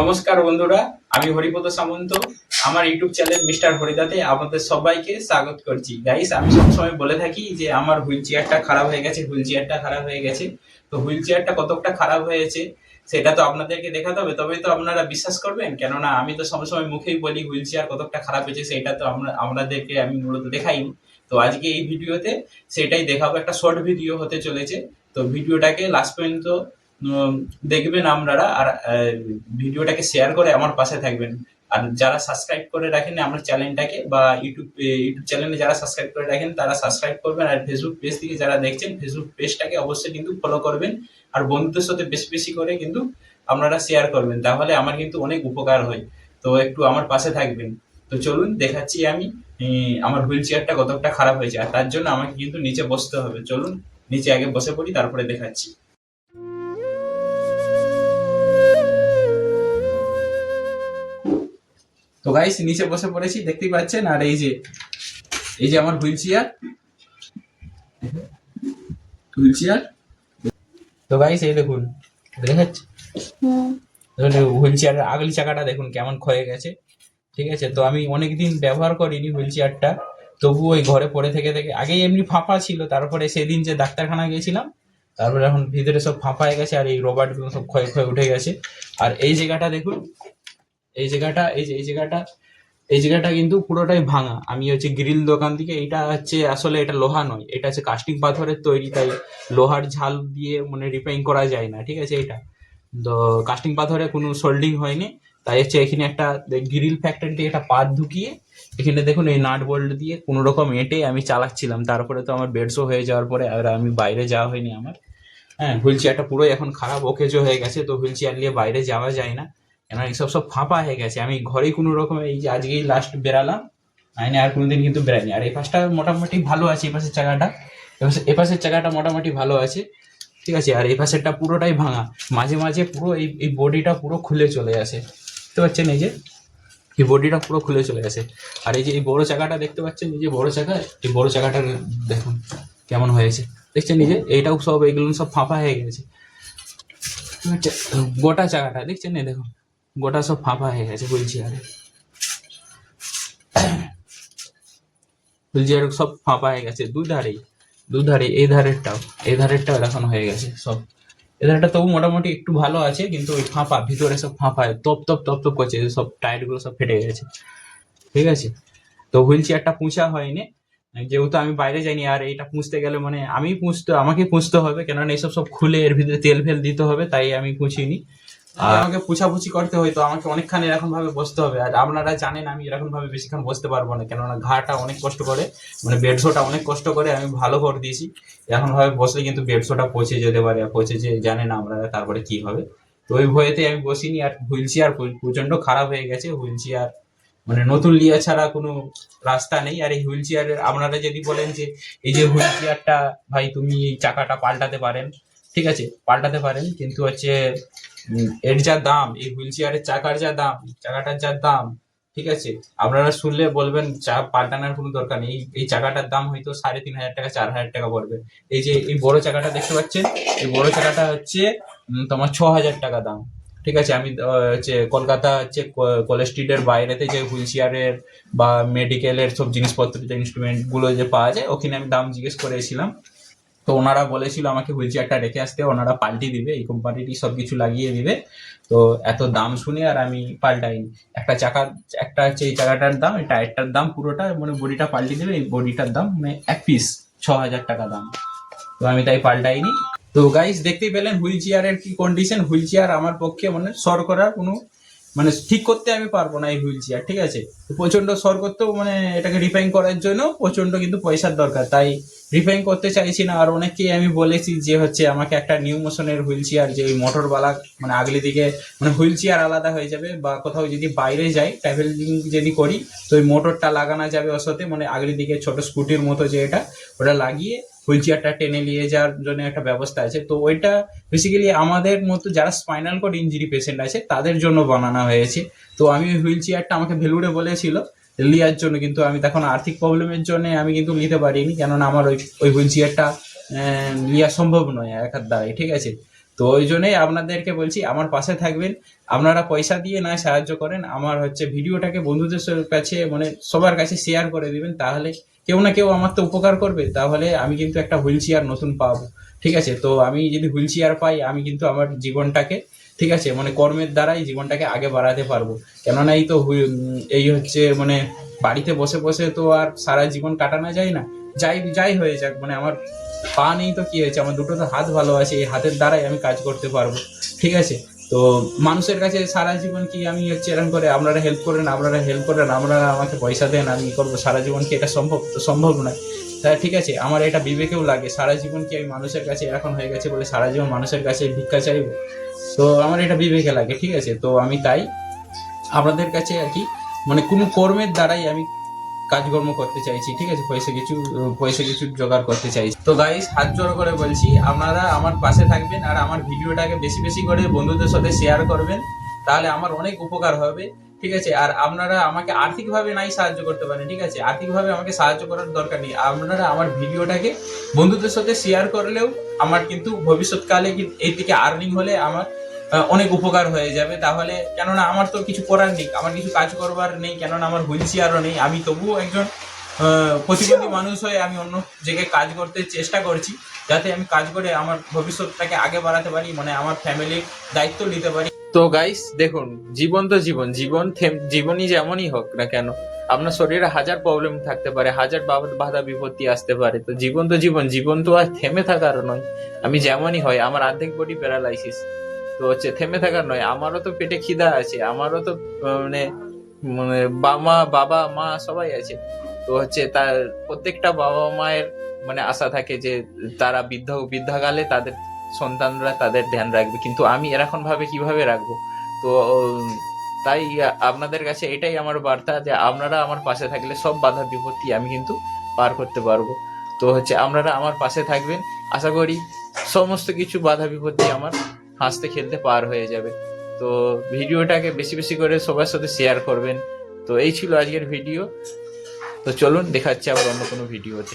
নমস্কার বন্ধুরা, আমি হরিপদ সামন্ত। আমার ইউটিউব চ্যানেল মিস্টার হরিদাতে আপনাদের সবাইকে স্বাগত করছি। গাইস আমি সবসময় বলে থাকি যে আমার হুইল চেয়ারটা খারাপ হয়ে গেছে, হুইল চেয়ারটা খারাপ হয়ে গেছে। তো হুইল চেয়ারটা কতটা খারাপ হয়েছে, সেটা তো আপনাদেরকে দেখাতে হবে। তবেই তো আপনারা বিশ্বাস করবেন, কেননা আমি তো সবসময় মুখেই বলি হুইল চেয়ার কতটা খারাপ হয়েছে, সেটা তো আমরা আপনাদেরকে আমি মূলত দেখাইনি তো আজকে এই ভিডিওতে সেটাই দেখাবো, একটা শর্ট ভিডিও হতে চলেছে। তো ভিডিওটাকে লাস্ট পর্যন্ত দেখবেন আপনারা আর ভিডিওটাকে শেয়ার করে আমার পাশে থাকবেন। আর যারা সাবস্ক্রাইব করে রাখেন আমার চ্যানেলটাকে বা ইউটিউব ইউটিউব চ্যানেলে যারা সাবস্ক্রাইব করে রাখেন, তারা সাবস্ক্রাইব করবেন। আর ফেসবুক পেজ থেকে যারা দেখছেন ফেসবুক পেজটাকে অবশ্যই কিন্তু ফলো করবেন। আর বন্ধুদের সাথে বেশি বেশি করে কিন্তু আপনারা শেয়ার করবেন। তাহলে আমার কিন্তু অনেক উপকার হয়। তো একটু আমার পাশে থাকবেন। তো চলুন, দেখাচ্ছি আমি আমার হুইল চেয়ারটা কতটা খারাপ হয়েছে। আর তার জন্য আমাকে কিন্তু নিচে বসতে হবে। চলুন, নিচে আগে বসে পড়ি, তারপরে দেখাচ্ছি। তো গাইস নিচে বসে পড়েছি দেখতেই পাচ্ছেন? আর এই যে এই যে আমার হুইল চেয়ার। Wheelchair. তো গাইস এই দেখুন দেখাচ্ছে? হুইল চেয়ারের আগলি চাকাটা দেখুন কেমন ক্ষয়ে গেছে। ঠিক আছে? তো আমি অনেকদিন ব্যবহার করিনি হুইল চেয়ারটা। তবু ওই ঘরে পড়ে থেকে থেকে আগে এমনি ফাঁপা ছিল তারপরে সেদিন যে ডাক্তারখানা গিয়েছিলাম তারপরে এখন ভিতরে সব ফাঁপা হয়ে গেছে আর এই রবারগুলো সব ক্ষয় ক্ষয় উঠে গেছে। আর এই জায়গাটা দেখুন এই জায়গাটা, এই যে, এই জায়গাটা এই জায়গাটা কিন্তু পুরোটাই ভাঙা। আমি হচ্ছে গ্রিল দোকান থেকে এটা হচ্ছে আসলে এটা লোহা নয়, এটা হচ্ছে কাস্টিং পাথরের তৈরি, তাই লোহার ঝাল দিয়ে মানে রিপেয়ারিং করা যায় না, ঠিক আছে এটা তো কাস্টিং পাথরে কোনো সোল্ডিং হয়নি, তাই হচ্ছে এখানে একটা গ্রিল ফ্যাক্টরি থেকে একটা পাত ঢুকিয়ে, এখানে দেখুন এই নাট বোল্ট দিয়ে কোনো রকম এঁটে আমি চালাচ্ছিলাম। তারপরে তো আমার বেডশো হয়ে যাওয়ার পরে আর আমি বাইরে যাওয়া হয়নি আমার। হ্যাঁ হুইল চেয়ারটা পুরোই এখন খারাপ, ওকেজো হয়ে গেছে, তো হুইল চেয়ার নিয়ে বাইরে যাওয়া যায় না। কেন এইসব সব ফাঁপা হয়ে গেছে। আমি ঘরেই কোনো রকম এই যে আজকেই লাস্ট বেরালাম আইনে আর কোনোদিন কিন্তু বেরাইনি আর এই পাশটা মোটামুটি ভালো আছে, এই পাশের চাকাটা। এ পাশের চাকাটা মোটামুটি ভালো আছে, ঠিক আছে? আর এই পাশেরটা পুরোটাই ভাঙা। মাঝে মাঝে পুরো এই এই বডিটা পুরো খুলে চলে আসে। দেখতে পাচ্ছেন এই যে? এই বডিটা পুরো খুলে চলে আসে। আর এই যে এই বড় চাকাটা দেখতে পাচ্ছেন? এই যে বড় চাকা, এই বড় চাকাটা দেখুন কেমন হয়েছে। দেখছেন এই যে? এইটাও সব এইগুলো সব ফাঁপা হয়ে গেছে। গোটা চাকাটা, দেখছেন এই দেখুন? গোটা সব ফাঁপা হয়ে গেছে, বলছি আর। সব ফাঁপা হয়ে গেছে দুধারেই দুধারে এই ধারেরটাও এই ধারেরটাও এখন হয়ে গেছে সব। এই ধারেটা তবু মোটামুটি একটু ভালো আছে, কিন্তু ওই ফাঁপা, ভিতরে সব ফাঁপা, তপ তপ তপ তপ করছে, সব টায়ারগুলো সব ফেটে গেছে। ঠিক আছে? তো হুইল চেয়ারটা পুঁছা হয়নি, যেহেতু আমি বাইরে যাইনি, আর এটা পুঁছতে গেলে মানে আমি পুঁছতে আমাকে পুঁছতে হবে, কেননা এইসব সব খুলে এর ভিতরে তেল ফেল দিতে হবে, তাই আমি পুঁছিনি আমাকে পুছাপুছি করতে হয় তো আমাকে অনেকক্ষণ এরকম ভাবে বসতে হবে। আর আপনারা জানেন আমি এরকম ভাবে বেশিক্ষণ বসতে পারব না কেননা ঘাটা অনেক কষ্ট করে মানে বেডশোটা অনেক কষ্ট করে আমি ভালো করে দিয়েছি। এখন ভাবে বসলে কিন্তু বেডশোটা পচে যেতে পারে আর পচে যে জানেন আপনারা তারপরে কি হবে। তো ওই ভয়েতে আমি বসিনি আর হুইল চেয়ার প্রচণ্ড খারাপ হয়ে গেছে হুইল চেয়ার মানে নতুন লিয়া ছাড়া কোনো রাস্তা নেই। আর এই হুইল চেয়ারের আপনারা যদি বলেন যে এই যে হুইল চেয়ারটা ভাই তুমি এই চাকাটা পাল্টাতে পারেন ঠিক আছে পাল্টাতে পারেন কিন্তু হচ্ছে এর যা দাম, এই হুইল চেয়ারের চাকার যা দাম চাকাটার যা দাম, ঠিক আছে? আপনারা শুনলে বলবেন, চা পাল্টানোর কোনো দরকার নেই। এই- চাকাটার দাম হয়তো সাড়ে তিন হাজার টাকা, চার হাজার টাকা পড়বে। এই যে, এই বড় চাকাটা দেখতে পাচ্ছেন? এই বড় চাকাটা হচ্ছে তোমার ছ হাজার টাকা দাম। ঠিক আছে? আমি হচ্ছে কলকাতা হচ্ছে কলেজ স্ট্রিটের বাইরেতে যে হুইল চেয়ারের বা মেডিকেলের সব জিনিসপত্র, যে ইনস্ট্রুমেন্টগুলো যে পাওয়া যায়, ওখানে আমি দাম জিজ্ঞেস করেছিলাম। তো ওনারা বলেছিল আমাকে হুইল চেয়ারটা রেখে আসতে, ওনারা পাল্টি দিবে, এই কোম্পানিটি সব কিছু লাগিয়ে দিবে। তো এত দাম শুনে আর আমি পাল্টাইনি। একটা চাকা, একটা হচ্ছে এই চাকাটার দাম, এই টায়ারটার দাম পুরোটা মানে বডিটা পাল্টি দেবে, এই বডিটার দাম মানে এক পিস ছ হাজার টাকা দাম। তো আমি তাই পাল্টাইনি। তো গাইস দেখতেই পেলেন হুইল চেয়ারের কি কন্ডিশন হুইল চেয়ার আমার পক্ষে মানে সর করার কোনো মানে ঠিক করতে আমি পারব না এই হুইল চেয়ার, ঠিক আছে? প্রচণ্ড সর করতেও মানে এটাকে রিপেয়ারিং করার জন্য প্রচণ্ড কিন্তু পয়সার দরকার। তাই রিপেয়ারিং করতে চাইছি না। আর অনেককেই আমি বলেছি যে হচ্ছে আমাকে একটা নিউ মোশনের হুইল চেয়ার, যে ওই মোটরওয়ালা মানে আগলি দিকে মানে হুইল চেয়ার আলাদা হয়ে যাবে বা কোথাও যদি বাইরে যাই ট্রাভেলিং যদি করি, তো ওই মোটরটা লাগানো যাবে ওর সাথে মানে আগলি দিকে ছোট স্কুটির মতো যে এটা, ওটা লাগিয়ে হুইল চেয়ারটা টেনে নিয়ে যাওয়ার জন্য একটা ব্যবস্থা আছে। তো ওইটা বেসিক্যালি আমাদের মতো যারা স্পাইনাল কর্ড ইঞ্জুরি পেশেন্ট আছে, তাদের জন্য বানানো হয়েছে। তো আমি ওই হুইল চেয়ারটা আমাকে ভেলুড়ে বলেছিল, লিয়ার জন্য কিন্তু আমি তখন আর্থিক প্রবলেমের জন্য আমি কিন্তু নিতে পারিনি, কেননা আমার ওই ওই হুইল চেয়ারটা লিয়া সম্ভব নয় একার দ্বারাই, ঠিক আছে? তো ওই জন্যই আপনাদেরকে বলছি, আমার পাশে থাকবেন। আপনারা পয়সা দিয়ে না সাহায্য করেন, আমার হচ্ছে ভিডিওটাকে বন্ধুদের কাছে মানে সবার কাছে শেয়ার করে দিবেন, তাহলে কেউ না কেউ আমার তো উপকার করবে। তাহলে আমি কিন্তু একটা হুইল চেয়ার নতুন পাবো। ঠিক আছে? তো আমি যদি হুইল চেয়ার পাই, আমি কিন্তু আমার জীবনটাকে, ঠিক আছে? মানে কর্মের দ্বারাই জীবনটাকে আগে বাড়াতে পারব। কেননা এই তো এই হচ্ছে মানে বাড়িতে বসে বসে তো আর সারা জীবন কাটানো যায় না। যাই যাই হয়ে যাক মানে আমার পা নেই তো কী হয়েছে? আমার দুটো তো হাত ভালো আছে, এই হাতের দ্বারাই আমি কাজ করতে পারব। ঠিক আছে? তো মানুষের কাছে সারা জীবন কি আমি হচ্ছে এরকম করে, আপনারা হেল্প করেন, আপনারা হেল্প করেন, আপনারা আমাকে পয়সা দেন, আমি করব? সারা জীবন কি এটা সম্ভব? তো সম্ভব নয়। তাই ঠিক আছে, আমার এটা বিবেকেও লাগে। সারা জীবন কি আমি মানুষের কাছে এখন হয়ে গেছে বলে সারা জীবন মানুষের কাছে ভিক্ষা চাইব? তো আমার এটা বিবেকে লাগে। ঠিক আছে? তো আমি তাই আপনাদের কাছে আর কি মানে কোনো কর্মের দ্বারাই আমি কাজকর্ম করতে চাইছি, ঠিক আছে? পয়সা কিছু পয়সা কিছু জোগাড় করতে চাইছি। তো গাইস হাত জোড় করে বলছি, আপনারা আমার পাশে থাকবেন আর আমার ভিডিওটাকে বেশি বেশি করে বন্ধুদের সাথে শেয়ার করবেন, তাহলে আমার অনেক উপকার হবে, ঠিক আছে? আর আপনারা আমাকে আর্থিকভাবে নাই সাহায্য করতে পারেন, ঠিক আছে? আর্থিকভাবে আমাকে সাহায্য করার দরকার নেই। আপনারা আমার ভিডিওটাকে বন্ধুদের সাথে শেয়ার করলেও আমার কিন্তু ভবিষ্যৎকালে এই থেকে আর্নিং হলে আমার অনেক উপকার হয়ে যাবে। তাহলে কেননা আমার তো কিছু করার নেই, আমার কিছু কাজ করবার নেই, কেননা আমার হুইল চেয়ারও নেই। আমি তবুও একজন প্রতিবন্ধী মানুষ হয়ে আমি অন্য জায়গায় কাজ করতে চেষ্টা করছি, যাতে আমি কাজ করে আমার ভবিষ্যৎটাকে আগে বাড়াতে পারি মানে আমার ফ্যামিলির দায়িত্ব নিতে পারি। তো গাইস দেখুন, জীবন তো জীবন জীবন জীবনই যেমনই হোক না কেন, আপনার শরীরে হাজার প্রবলেম থাকতে পারে, হাজার বাধা বিপত্তি আসতে পারে, তো জীবন তো জীবন জীবন তো আর থেমে থাকার নয়। আমি যেমনই হয় আমার অর্ধেক বডি প্যারালাইসিস তো হচ্ছে থেমে থাকার নয়, আমারও তো পেটে খিদা আছে, আমারও তো মানে মানে বাবা বাবা, মা সবাই আছে। তো হচ্ছে তার প্রত্যেকটা বাবা মায়ের মানে আশা থাকে যে তারা বৃদ্ধ, বৃদ্ধাকালে তাদের সন্তানরা তাদের ধ্যান রাখবে। কিন্তু আমি এরকম ভাবে কীভাবে রাখব? তো, তাই আপনাদের কাছে এটাই আমার বার্তা যে আপনারা আমার পাশে থাকলে সব বাধা বিপত্তি আমি কিন্তু পার করতে পারব। তো হচ্ছে আপনারা আমার পাশে থাকবেন। আশা করি সমস্ত কিছু বাধা বিপত্তি আমার হাসতে খেলতে পার হয়ে যাবে। তো ভিডিওটাকে বেশি বেশি করে সবার সাথে শেয়ার করবেন। তো এই ছিল আজকের ভিডিও তো চলুন, দেখাচ্ছি আবার অন্য কোনো ভিডিওতে